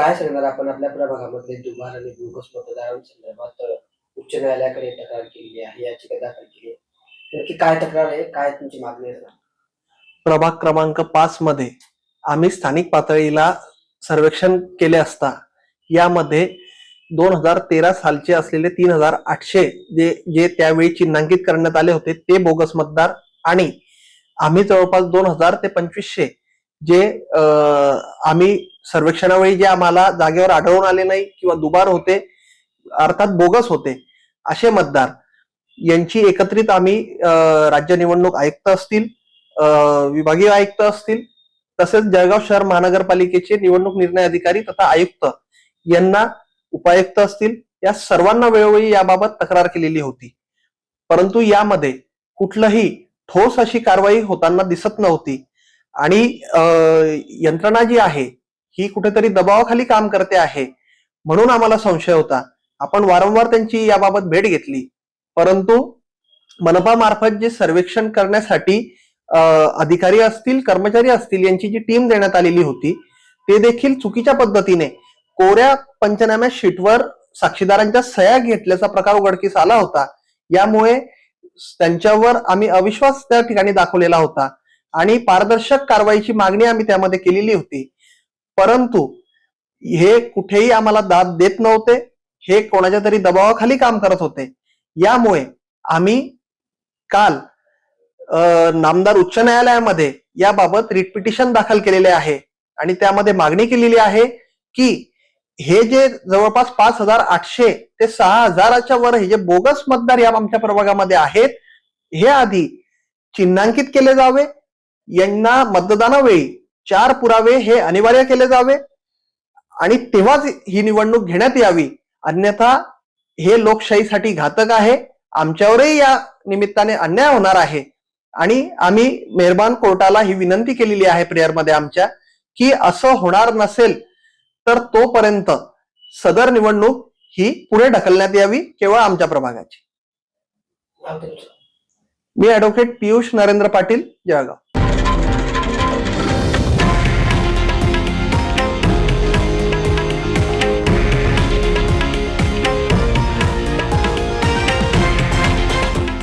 काय सांगणार आपण आपल्या प्रभागामध्ये दुमार आणि ग्लुकोज मतदारांसंदर्भात उच्च न्यायालयाकडे तक्रार केलेली आहे याचिका दाखल केली आहे. नक्की काय तक्रार आहे काय तुमची मागणी आहे? प्रभाग क्रमांक पाच मध्ये आम्ही स्थानिक पातळीला सर्वेक्षण केले असता यामध्ये दोन हजार तेरा सालचे असलेले तीन हजार आठशे जे जे त्यावेळी चिन्हांकित करण्यात आले होते ते बोगस मतदार आणि आम्ही जवळपास दोन हजार ते पंचवीसशे जे आम्ही सर्वेक्षणावेळी जे आम्हाला जागेवर आढळून आले नाही किंवा दुबार होते अर्थात बोगस होते असे मतदार यांची एकत्रित आम्ही अं, राज्य निवडणूक आयुक्त असतील विभागीय आयुक्त असतील तसेच जळगाव शहर महानगरपालिकेचे निवडणूक निर्णय अधिकारी तथा आयुक्त यांना उपायुक्त असतील या सर्वांना वेळोवेळी याबाबत तक्रार केलेली होती. परंतु यामध्ये कुठलंही ठोस अशी कारवाई होताना दिसत नव्हती. आणि यंत्रणा जी आहे ही कुठेतरी दबावाखाली काम करते आहे म्हणून आम्हाला संशय होता. आपण वारंवार त्यांची याबाबत भेट घेतली. परंतु मनपामार्फत जे सर्वेक्षण करण्यासाठी अधिकारी असतील कर्मचारी असतील यांची जी टीम देण्यात आलेली होती ते देखील चुकीच्या पद्धतीने कोऱ्या पंचनाम्या शीटवर साक्षीदारांच्या सह्या घेतल्याचा प्रकार उघडकीस आला होता. यामुळे त्यांच्यावर आम्ही अविश्वास त्या ठिकाणी दाखवलेला होता. आणि पारदर्शक कारवाईची मागणी आम्ही त्यामध्ये केलेली होती. परंतु हे कुठेही आम्हाला दाद देत नव्हते हे कोणाच्या तरी दबावाखाली काम करत होते. यामुळे आम्ही काल नामदार उच्च न्यायालयामध्ये याबाबत रिट पिटिशन दाखल केलेले आहे आणि त्यामध्ये मागणी केलेली आहे की हे जे जवळपास पाच हजार आठशे ते सहा हजाराच्या वर हे जे बोगस मतदार या आमच्या प्रभागामध्ये आहेत हे आधी चिन्हांकित केले जावे यांना मतदानावेळी चार पुरावे हे अनिवार्य केले जावे. आणि तेव्हाच ही निवडणूक घेण्यात यावी. अन्यथा हे लोकशाहीसाठी घातक आहे. आमच्यावरही या निमित्ताने अन्याय होणार आहे. आणि आम्ही मेहरबान कोर्टाला ही विनंती केलेली आहे प्रेयरमध्ये आमच्या की असं होणार नसेल तर तोपर्यंत सदर निवडणूक ही पुढे ढकलण्यात यावी केवळ आमच्या प्रभागाची. मी ऍडव्होकेट पियुष नरेंद्र पाटील जळगाव.